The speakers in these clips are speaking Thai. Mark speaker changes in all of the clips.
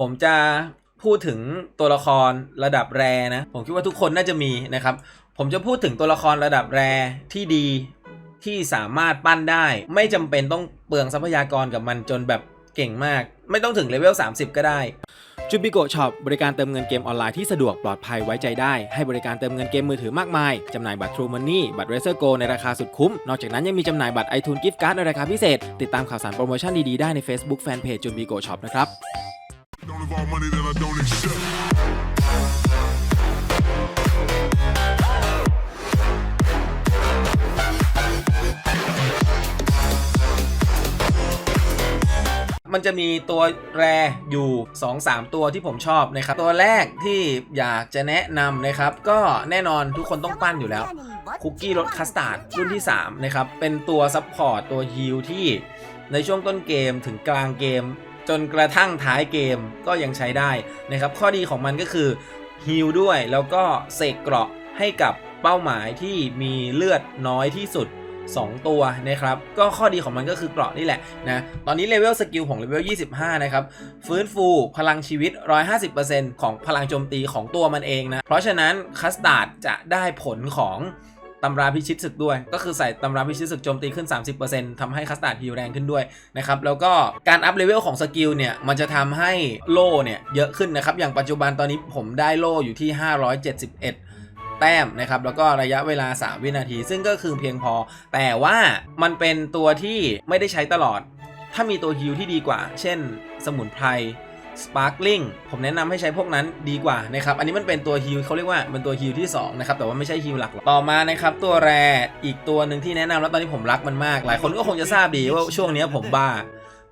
Speaker 1: ผมจะพูดถึงตัวละครระดับแรนะ ผมคิดว่าทุกคนน่าจะมีนะครับ ผมจะพูดถึงตัวละครระดับแรที่ดีที่สามารถปั้นได้ ไม่จำเป็นต้องเปลืองทรัพยากรกับมันจนแบบเก่งมาก ไม่ต้องถึงเลเวล 30 ก็ได้จูบิโกช็อปบริการเติมเงินเกมออนไลน์ที่สะดวกปลอดภัยไว้ใจได้ ให้บริการเติมเงินเกมมือถือมากมาย จำหน่ายบัตร True Money บัตร Razer Go ในราคาสุดคุ้ม นอกจากนั้นยังมีจำหน่ายบัตร iTunes Gift Card ในราคาพิเศษ ติดตามข่าวสารโปรโมชั่นดี ๆ ได้ใน Facebook Fanpage จูบิโกช็อปนะครับ มันจะมีตัวแรอยู่ 2-3 ตัวที่ผมชอบนะครับ ตัวแรกที่อยากจะแนะนำนะครับ ก็แน่นอนทุกคนต้องปั้นอยู่แล้ว คุกกี้รสคัสตาร์ดรุ่นที่ 3 นะครับ เป็นตัวซัพพอร์ตตัวฮิลที่ในช่วงต้นเกมถึงกลางเกม จนกระทั่งท้ายเกมก็ยังใช้ได้นะครับ ข้อดีของมันก็คือฮิลด้วยแล้วก็เสกเกราะให้กับเป้าหมายที่มีเลือดน้อยที่สุด 2 ตัวนะครับ ก็ข้อดีของมันก็คือเกราะนี่แหละนะ ตอนนี้เลเวลสกิลของเลเวล 25 นะครับ ฟื้นฟูพลังชีวิต 150%ของพลังโจมตีของตัวมันเองนะ เพราะฉะนั้นคัสตาร์ดจะได้ผลของ ตำราพิชิตศึกด้วย ก็คือใส่ตำราพิชิตศึกโจมตีขึ้น 30%ทำให้คัสตาร์ดฮิลแรงขึ้นด้วยนะครับ แล้วก็การอัพเลเวลของสกิลเนี่ย มันจะทำให้โล่เนี่ยเยอะขึ้นนะครับ อย่างปัจจุบันตอนนี้ผมได้โล่อยู่ที่ 571แต้มนะครับแล้วก็ระยะเวลา 3 วินาที ซึ่งก็คือเพียงพอ แต่ว่ามันเป็นตัวที่ไม่ได้ใช้ตลอด ถ้ามีตัวฮิลที่ดีกว่า เช่น สมุนไพร Sparkling ผมแนะนำให้ใช้พวกนั้นดีกว่านะครับ อันนี้มันเป็นตัวฮิลเขาเรียกว่าเป็นตัวฮิลที่2นะครับแต่ว่าไม่ใช่ฮิลหลักต่อมานะครับตัวแรอีกตัวหนึ่งที่แนะนำแล้วตอนนี้ผมรักมันมาก หลายคนก็คงจะทราบดีว่าช่วงนี้ผมบ้า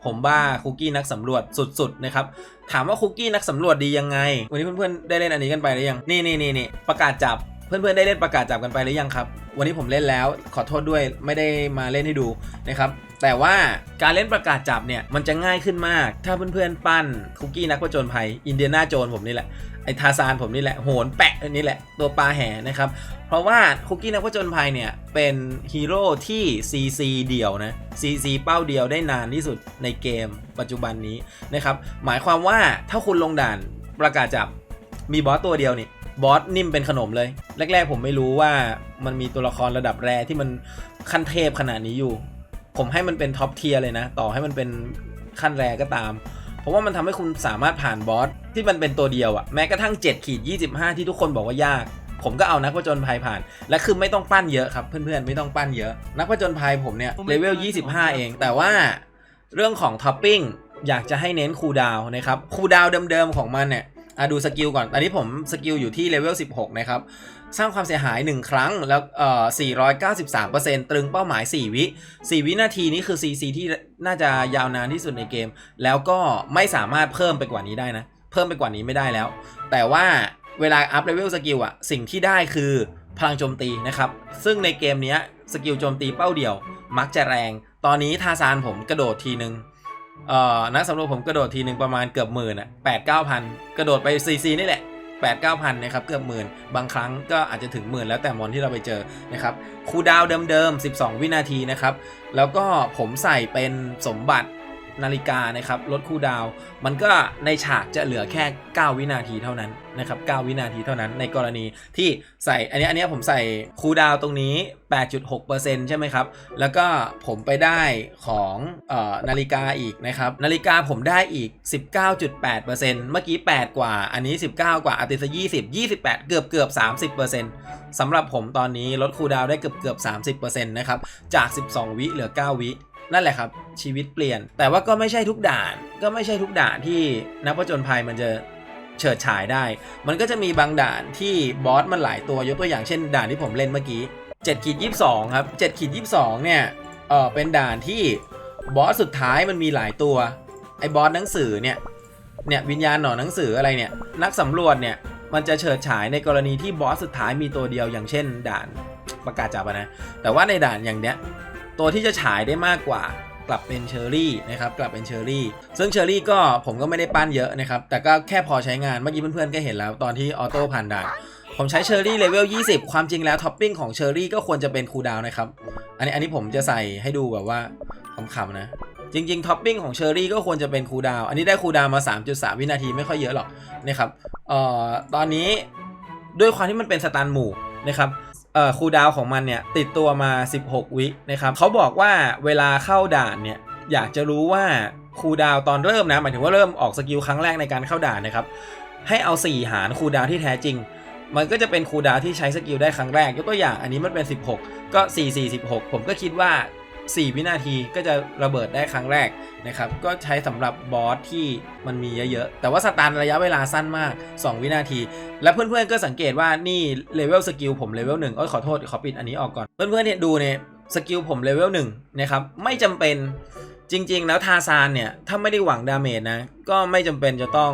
Speaker 1: ผมบ้าคุกกี้นักสำรวจสุดๆนะครับถามว่าคุกกี้นักสำรวจดียังไง วันนี้เพื่อนๆได้เล่นอันนี้กันไปหรือยังนี่นี่นี่นี่ประกาศจับ เพื่อนๆได้เล่นประกาศจับกันไปหรือยังครับ วันนี้ผมเล่นแล้วขอโทษด้วยไม่ได้มาเล่นให้ดูนะครับแต่ว่าการเล่นประกาศจับเนี่ยมันจะง่ายขึ้นมาก ถ้าเพื่อนๆปั้นคุกกี้นักผจญภัยอินเดียนาโจนผมนี่แหละไอ้ทาซานผมนี่แหละโหนแปะนนี้แหละตัวปลาแห่นะครับเพราะว่าคุกกี้นักผจญภัยเนี่ยเป็นฮีโร่ที่ CC เดียวนะ CC เป้าเดียวได้นานที่สุดในเกมปัจจุบันนี้นะครับหมายความว่าถ้าคุณลงด่านประกาศจับมีบอสตัวเดียวนี่ บอสนิ่มเป็นขนมเลย แรก ๆ ผมไม่รู้ว่ามันมีตัวละครระดับแรที่มันขั้นเทพขนาดนี้อยู่ ผมให้มันเป็นท็อปเทียร์เลยนะ ต่อให้มันเป็นขั้นแรก็ตาม เพราะว่ามันทำให้คุณสามารถผ่านบอสที่มันเป็นตัวเดียวอะแม้กระทั่ง7ขีด25 ที่ทุกคนบอกว่ายาก ผมก็เอานักผจญภัยผ่าน และคือไม่ต้องปั้นเยอะครับ เพื่อนๆไม่ต้องปั้นเยอะ นักผจญภัยผมเนี่ยเลเวล25 เอง แต่ว่าเรื่องของท็อปปิ้งอยากจะให้เน้นคูดาวนะครับคูดาวเดิมๆของมันเนี่ย อะดูสกิลก่อน อันนี้ผมสกิลอยู่ที่เลเวล 16 นะครับ สร้างความเสียหาย 1 ครั้งแล้วเอ่อ493%ตรึงเป้าหมาย 4 วิ 4 วินาทีนี้คือ CC ที่น่าจะยาวนานที่สุดในเกม แล้วก็ไม่สามารถเพิ่มไปกว่านี้ได้นะ เพิ่มไปกว่านี้ไม่ได้แล้ว แต่ว่าเวลาอัพเลเวลสกิลอะสิ่งที่ได้คือพลังโจมตีนะครับ ซึ่งในเกมนี้สกิลโจมตีเป้าเดียว มักจะแรง ตอนนี้ทาซานผมกระโดดทีนึง เอ่อนักสำรวจผมกระโดดทีหนึ่งประมาณเกือบหมื่นอะแปดเก้าพันกระโดดไปซีซีนี่แหละแปดเก้าพันนะครับเกือบหมื่นบางครั้งก็อาจจะถึงหมื่นแล้วแต่มอนที่เราไปเจอนะครับคูดาวเดิมๆ 12 วินาทีนะครับ แล้วก็ผมใส่เป็นสมบัติ นาฬิกานะครับลดคูลดาว มันก็ในฉากจะเหลือแค่ 9 วินาทีเท่านั้นนะครับ9วินาทีเท่านั้นในกรณีที่ใส่อันนี้อันนี้ผมใส่คูดาวตรงนี้ 8.6%ใช่ไหมครับ แล้วก็ผมไปได้ของออนาฬิกาอีกนะครับ นาฬิกาผมได้อีก 19.8%เมื่อกี้ 8 กว่า อันนี้ 19 กว่าอาติส20 28 เกือบเกือบ 30%สำหรับผมตอนนี้ลดคูดาวได้เกือบเกือบ 30%นะครับ จาก 12 วิเหลือ 9 วิ นั่นแหละครับ ชีวิตเปลี่ยน แต่ว่าก็ไม่ใช่ทุกด่าน ก็ไม่ใช่ทุกด่านที่นักผจญภัยมันจะเฉิดฉายได้ มันก็จะมีบางด่านที่บอสมันหลายตัวยกตัวอย่างเช่น ด่านที่ผมเล่นเมื่อกี้7ขีด22 ครับ7ขีด22 เนี่ยเออเป็นด่านที่บอสสุดท้ายมันมีหลายตัว ไอ้บอสหนังสือเนี่ยเนี่ยวิญญาณหนอนหนังสืออะไรเนี่ยนักสำรวจเนี่ยมันจะเฉิดฉายในกรณีที่บอสสุดท้ายมีตัวเดียวอย่างเช่น ด่านประกาศจับนะ แต่ว่าในด่านอย่างเนี้ย ตัวที่จะฉายได้มากกว่ากลับเป็นเชอร์รี่นะครับกลับเป็นเชอร์รี่ ซึ่งเชอร์รี่ก็ผมก็ไม่ได้ปั้นเยอะนะครับ แต่ก็แค่พอใช้งานเมื่อกี้เพื่อนๆก็เห็นแล้วตอนที่ออโต้ผ่านด่านผมใช้เชอร์รี่เลเวล20 ความจริงแล้วท็อปปิ้งของเชอร์รี่ก็ควรจะเป็นคูลดาวนะครับ อันนี้อันนี้ผมจะใส่ให้ดูแบบว่าขำๆนะ จริงๆท็อปปิ้งของเชอรี่ก็ควรจะเป็นคูลดาวอันนี้ได้คูลดาวมา 3.3 วินาทีไม่ค่อยเยอะหรอกนะครับเอ่อตอนนี้ด้วยความที่มันเป็นสตันหมู่นะครับ อ่อคูดาวของมันเนี่ยติดตัวมา 16 วินะครับเขาบอกว่าเวลาเข้าด่านเนี่ยอยากจะรู้ว่าคูดาวตอนเริ่มนะหมายถึงว่าเริ่มออกสกิลครั้งแรกในการเข้าด่านนะครับให้เอา 4 หารคูดาวที่แท้จริง มันก็จะเป็นคูดาวที่ใช้สกิลได้ครั้งแรกยกตัวอย่างอันนี้มันเป็น 16 ก็ 4 4 16 ผมก็คิดว่า 4 วินาทีก็จะระเบิดได้ครั้งแรกนะครับ ก็ใช้สำหรับบอสที่มันมีเยอะๆ แต่ว่าสตาร์ระยะเวลาสั้นมาก 2 วินาที และเพื่อนๆก็สังเกตว่านี่เลเวลสกิลผมเลเวลหนึ่งอ้ยขอโทษขอปิดอันนี้ออกก่อน เพื่อนๆเนี่ยดูเนี่ยสกิลผมเลเวลหนึ่งนะครับไม่จำเป็นจริง ๆ แล้วทาซานเนี่ยถ้าไม่ได้หวังดาเมจนะก็ไม่จำเป็นจะต้อง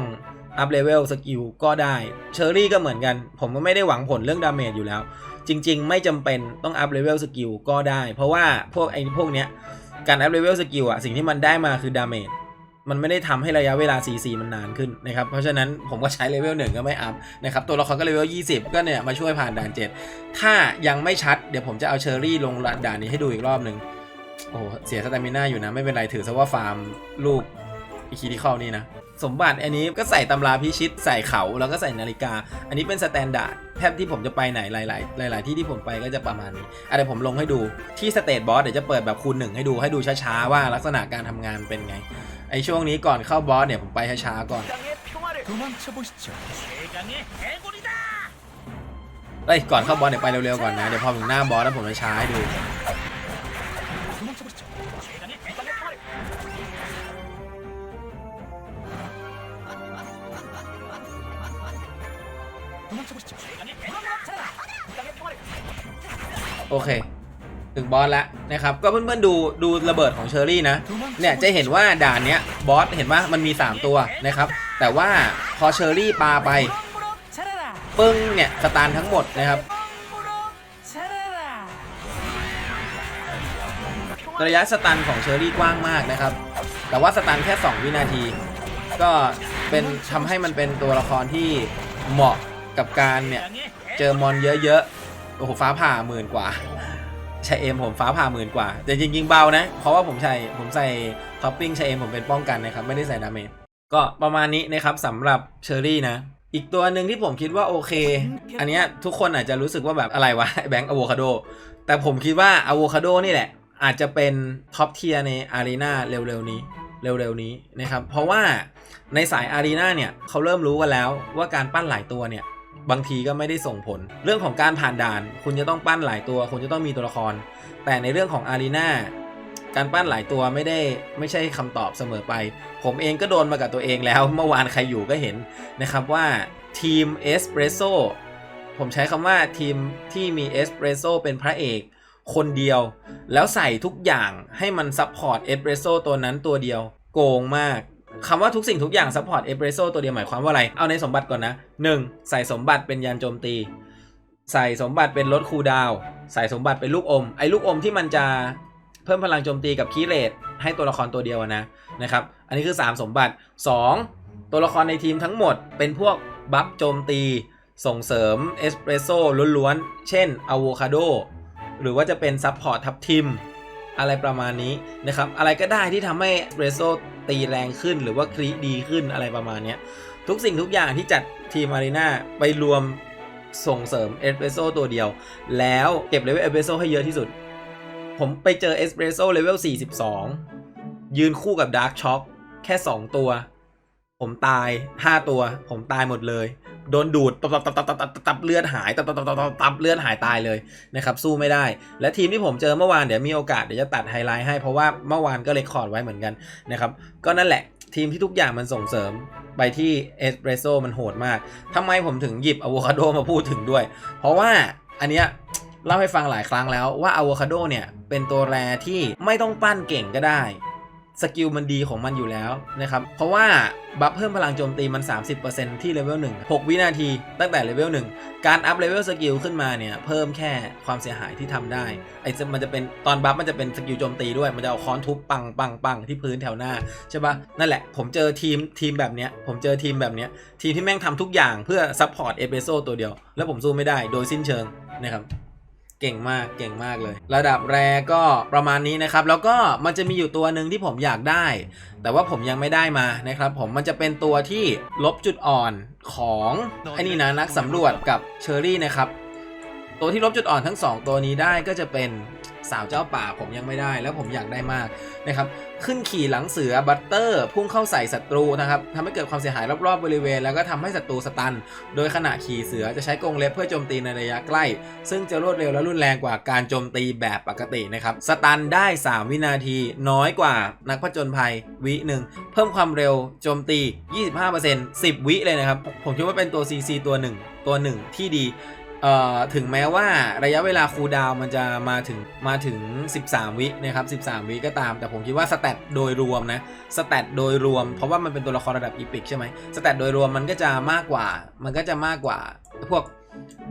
Speaker 1: อัพเลเวลสกิลก็ได้เชอรี่ก็เหมือนกัน ผมก็ไม่ได้หวังผลเรื่องดาเมจอยู่แล้ว จริง ๆ ไม่จำเป็นต้องอัพเลเวลสกิลก็ได้ เพราะว่าพวกไอ้พวกเนี้ยการอัพเลเวลสกิลอะสิ่งที่มันได้มาคือดาเมจมันไม่ได้ทำให้ระยะเวลา CC มันนานขึ้นนะครับ เพราะฉะนั้นผมก็ใช้เลเวลหนึ่งก็ไม่อัพนะครับ ตัวละครก็เลเวล 20 ก็เนี่ย มาช่วยผ่านด่าน 7 ถ้ายังไม่ชัดเดี๋ยวผมจะเอาเชอรี่ลงด่านนี้ให้ดูอีกรอบหนึ่งโอ้โห เสียสตามิน่าอยู่นะ ไม่เป็นไรถือซะว่าฟาร์มลูกอีคีที่เข้านี่นะ สมบัติอันนี้ก็ใส่ตำราพิชิตใส่เขาแล้วก็ใส่นาฬิกา อันนี้เป็นสแตนดาร์ดแทบที่ผมจะไปไหนหลาย ๆ หลาย ๆ ที่ที่ผมไปก็จะประมาณนี้อะเดี๋ยวผมลงให้ดูที่สเตทบอสเดี๋ยวจะเปิดแบบคูณหนึ่งให้ดูให้ดูช้า ๆ ว่าลักษณะการทำงานเป็นไงไอช่วงนี้ก่อนเข้าบอสเนี่ยผมไปช้าๆก่อนเอ้ยก่อนเข้าบอสเนี่ยไปเร็ว ๆ ก่อนนะเดี๋ยวพอถึงหน้าบอสแล้วผมจะช้าให้ดู โอเค ถึงบอสแล้วนะครับ ก็เพื่อนๆดูดูระเบิดของเชอรี่นะ เนี่ยจะเห็นว่าด่านเนี้ยบอสเห็นว่ามันมี 3 ตัวนะครับ แต่ว่าพอเชอรี่ปาไป ปึ้งเนี่ยสตาร์ทั้งหมดนะครับระยะสตันของเชอรี่กว้างมากนะครับ แต่ว่าสตันแค่ 2 วินาที ก็เป็นทำให้มันเป็นตัวละครที่เหมาะ กับการเนี่ยเจอมอนเยอะๆโอ้โหฟ้าผ่าหมื่นกว่าใช้เอ็มผมฟ้าผ่าหมื่นกว่า แต่จริงๆเบานะ เพราะว่าผมใช้ผมใส่ท็อปปิ้งใช้เอ็มผมเป็นป้องกันนะครับ ไม่ได้ใส่ดาเมจก็ประมาณนี้นะครับสำหรับเชอรี่นะ อีกตัวหนึ่งที่ผมคิดว่าโอเค อันนี้ทุกคนอาจจะรู้สึกว่าแบบอะไรวะแบงก์อะโวคาโดแต่ผมคิดว่าอะโวคาโดนี่แหละ อาจจะเป็นท็อปเทียร์ในอารีนาเร็วๆนี้เร็วๆนี้นะครับ เพราะว่าในสายอารีนาเนี่ยเขาเริ่มรู้กันแล้วว่าการปั้นหลายตัวเนี่ย บางทีก็ไม่ได้ส่งผล เรื่องของการผ่านด่าน คุณจะต้องปั้นหลายตัว คุณจะต้องมีตัวละคร แต่ในเรื่องของอารีนาการปั้นหลายตัวไม่ได้ไม่ใช่คำตอบเสมอไป ผมเองก็โดนมากับตัวเองแล้ว เมื่อวานใครอยู่ก็เห็นนะครับว่าทีมเอสเปรสโซผมใช้คำว่าทีมที่มีเอสเปรสโซเป็นพระเอกคนเดียว แล้วใส่ทุกอย่างให้มันซัพพอร์ตเอสเปรสโซตัวนั้นตัวเดียว โกงมาก คำว่าทุกสิ่งทุกอย่างซัพพอร์ตเอสเปรสโซตัวเดียวหมายความว่าอะไร เอาในสมบัติก่อนนะ 1. ใส่สมบัติเป็นยานโจมตี ใส่สมบัติเป็นลดคูดาว ใส่สมบัติเป็นลูกอม ไอ้ลูกอมที่มันจะเพิ่มพลังโจมตีกับคีเรทให้ตัวละครตัวเดียวนะนะครับ อันนี้คือ 3 สมบัติ 2. ตัวละครในทีมทั้งหมดเป็นพวกบัฟโจมตี ส่งเสริมเอสเปรสโซ่ล้วนๆ เช่นอะโวคาโด หรือว่าจะเป็นซับพอร์ตทับทิม อะไรประมาณนี้นะครับ อะไรก็ได้ที่ทำให้เอสเปรสโซ่ตีแรงขึ้นหรือว่าคลีดีขึ้นอะไรประมาณนี้ทุกสิ่งทุกอย่างที่จัดทีมอารีนาไปรวมส่งเสริมเอสเปรสโซตัวเดียว แล้วเก็บเลเวลเอสเปรสโซให้เยอะที่สุด ผมไปเจอเอสเปรสโซเลเวล42 ยืนคู่กับดาร์กช็อคแค่ 2 ตัว ผมตาย 5 ตัว ผมตายหมดเลย โดนดูดตับตับตับตับตับตับตับเลือดหายตับตับตับตับตับตับเลือดหายตายเลยนะครับสู้ไม่ได้ และทีมที่ผมเจอเมื่อวานเดี๋ยวมีโอกาสเดี๋ยวจะตัดไฮไลท์ให้เพราะว่าเมื่อวานก็เลคคอร์ดไว้เหมือนกันนะครับก็นั่นแหละทีมที่ทุกอย่างมันส่งเสริมไปที่เอสเปรสโซ่มันโหดมากทำไมผมถึงหยิบอะโวคาโดมาพูดถึงด้วย เพราะว่าอันเนี้ยเล่าให้ฟังหลายครั้งแล้วว่าอะโวคาโดเนี่ยเป็นตัวแรที่ไม่ต้องปั้นเก่งก็ได้ สกิลมันดีของมันอยู่แล้วนะครับ เพราะว่าบัฟเพิ่มพลังโจมตีมัน 30%ที่เลเวล1 6 วินาทีตั้งแต่เลเวล1 การอัพเลเวลสกิลขึ้นมาเนี่ย เพิ่มแค่ความเสียหายที่ทำได้ไอ้มันจะเป็นตอนบัฟมันจะเป็นสกิลโจมตีด้วย มันจะเอาค้อนทุบปังปังปังที่พื้นแถวหน้า ใช่ปะนั่นแหละ ผมเจอทีมทีมแบบเนี้ยผมเจอทีมแบบเนี้ยทีมที่แม่งทำทุกอย่างเพื่อซัพพอร์ตเอเปโซตัวเดียว แล้วผมสู้ไม่ได้โดยสิ้นเชิงนะครับ เก่งมากเก่งมากเลย ระดับแรก็ประมาณนี้นะครับ แล้วก็มันจะมีอยู่ตัวหนึ่งที่ผมอยากได้ แต่ว่าผมยังไม่ได้มานะครับ ผมมันจะเป็นตัวที่ลบจุดอ่อนของไอ้นี่นะนักสำรวจกับเชอรี่นะครับ ตัวที่ลบจุดอ่อนทั้ง 2 ตัวนี้ได้ก็จะเป็น สาวเจ้าป่าผมยังไม่ได้ แล้วผมอยากได้มากนะครับขึ้นขี่หลังเสือบัตเตอร์ พุ่งเข้าใส่ศัตรูนะครับทำให้เกิดความเสียหายรอบๆบริเวณ แล้วก็ทำให้ศัตรูสตัน โดยขณะขี่เสือจะใช้กรงเล็บเพื่อโจมตีในระยะใกล้ ซึ่งจะรวดเร็วและรุนแรงกว่าการโจมตีแบบปกตินะครับสตันได้ 3 วินาทีน้อยกว่านักผจญภัยวิหนึ่งเพิ่มความเร็วโจมตี 25% 10 วิเลยนะครับผมคิดว่าเป็นตัว CC ตัวหนึ่งตัวหนึ่งที่ดี เอ่อถึงแม้ว่าระยะเวลาคูดาวมันจะมาถึงมาถึง 13 วินะครับ13 วิก็ตาม แต่ผมคิดว่าสแตทโดยรวมนะสแตทโดยรวม เพราะว่ามันเป็นตัวละครระดับอีพิกใช่ไหมสแตทโดยรวมมันก็จะมากกว่ามันก็จะมากกว่าพวก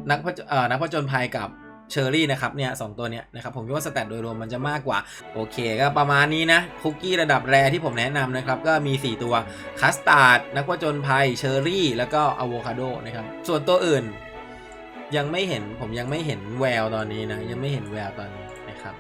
Speaker 1: นักผจเอ่อนักผจญภัยกับเชอรี่นะครับเนี่ยสองตัวเนี้ยนะครับผมคิดว่าสแตทโดยรวมมันจะมากกว่า โอเคก็ประมาณนี้นะคุกกี้ระดับแรที่ผมแนะนำนะครับ ก็มี 4 ตัวคัสตาร์ดนักผจญภัยเชอรี่ แล้วก็อะโวคาโดนะครับส่วนตัวอื่น ยังไม่เห็นผมยังไม่เห็นแววตอนนี้นะ ยังไม่เห็นแววตอนนี้นะครับ